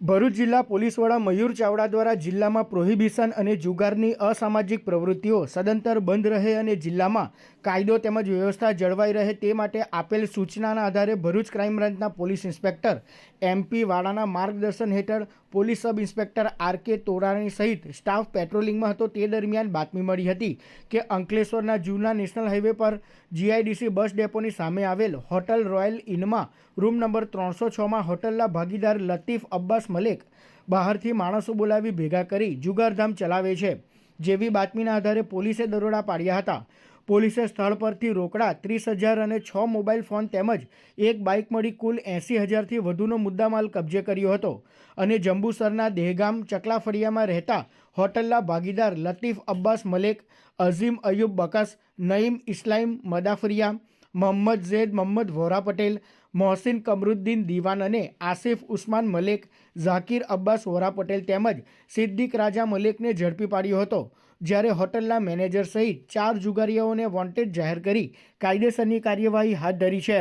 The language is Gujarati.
ભરૂચ જિલ્લા પોલીસ વડા મયુર ચાવડા દ્વારા જિલ્લામાં પ્રોહિબિશન અને જુગારની અસામાજિક પ્રવૃત્તિઓ સદંતર બંધ રહે અને જિલ્લામાં કાયદો તેમજ વ્યવસ્થા જળવાઈ રહે તે માટે આપેલ સૂચનાના આધારે ભરૂચ ક્રાઇમ બ્રાન્ચના પોલીસ ઇન્સ્પેક્ટર એમપી વાડાના માર્ગદર્શન હેઠળ police sub inspector R K તોરાણી સહિત સ્ટાફ પેટ્રોલિંગમાં હતો તે દરમિયાન બાતમી મળી હતી કે અંકલેશ્વરના જૂના નેશનલ હાઈવે પર જીઆઈડીસી બસ ડેપોની સામે આવેલ હોટલ રોયલ ઇનમાં રૂમ નંબર ત્રણસો છમાં હોટલના ભાગીદાર લતીફ અબ્બાસ મલેક બહારથી માણસો બોલાવી ભેગા કરી જુગારધામ ચલાવે છે. જેવી બાતમીના આધારે પોલીસે દરોડા પાડ્યા હતા. પોલીસે સ્થળ પરથી રોકડા, ત્રીસ હજાર અને છ મોબાઈલ ફોન તેમજ એક બાઇક મળી કુલ એંસી હજારથી વધુનો મુદ્દામાલ કબજે કર્યો હતો. અને જંબુસરના દેહગામ ચકલાફળિયામાં રહેતા હોટલના ભાગીદાર લતીફ અબ્બાસ મલેક, અઝીમ અયુબ બકસ, નઈમ ઇસ્લાઇમ મદાફરિયા મોહમ્મદ ઝેદ મોહમ્મદ વોરા પટેલ, મોહસિન કમરુદ્દીન દીવાન અને આસિફ ઉસ્માન મલેક, ઝાકીર અબ્બાસ વોરા પટેલ તેમજ સિદ્દીક રાજા મલેકને ઝડપી પાડ્યો હતો, જ્યારે હોટલના મેનેજર સહિત ચાર જુગારીઓને વોન્ટેડ જાહેર કરી કાયદેસરની કાર્યવાહી હાથ ધરી છે.